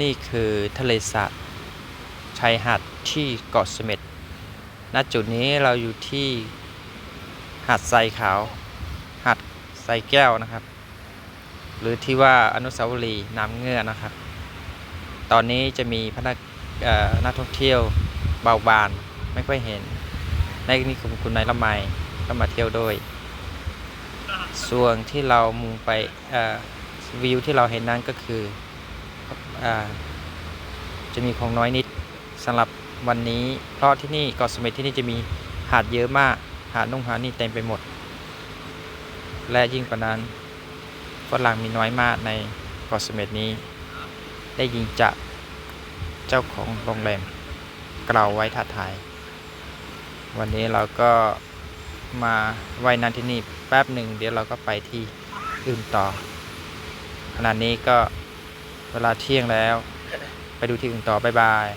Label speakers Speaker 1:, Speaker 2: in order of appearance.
Speaker 1: นี่คือทะเลสาบชายหาดที่เกาะเสม็ด ณ จุดนี้เราอยู่ที่หาดทรายขาว หาดทรายแก้วนะครับ หรือที่ว่าอนุสาวรีย์น้ำเงื่อนะครับ ตอนนี้จะมีพนักนักท่องเที่ยวเบาบานไม่ค่อยเห็น ในนี่คุณคุณนายละไมก็มาเที่ยวด้วย ส่วนที่เรามุงไปวิวที่เราเห็นนั้นก็คือ จะมีของน้อยนิดสำหรับวันนี้ เพราะที่นี่เกาะเสม็ดที่นี่จะมีหาดเยอะมาก หาดนุ่งหาดนี่เต็มไปหมด และยิ่งกว่านั้นฝรั่งมีน้อยมากในเกาะเสม็ดนี้ ได้ยิงจากเจ้าของโรงแรมกล่าวไว้ท้าทาย วันนี้เราก็มาไว้นานที่นี่แป๊บหนึ่งเดี๋ยวเราก็ไปที่อื่นต่อขณะนี้ก็ เวลาเที่ยงแล้ว ไปดูที่อื่นต่อบ๊ายบาย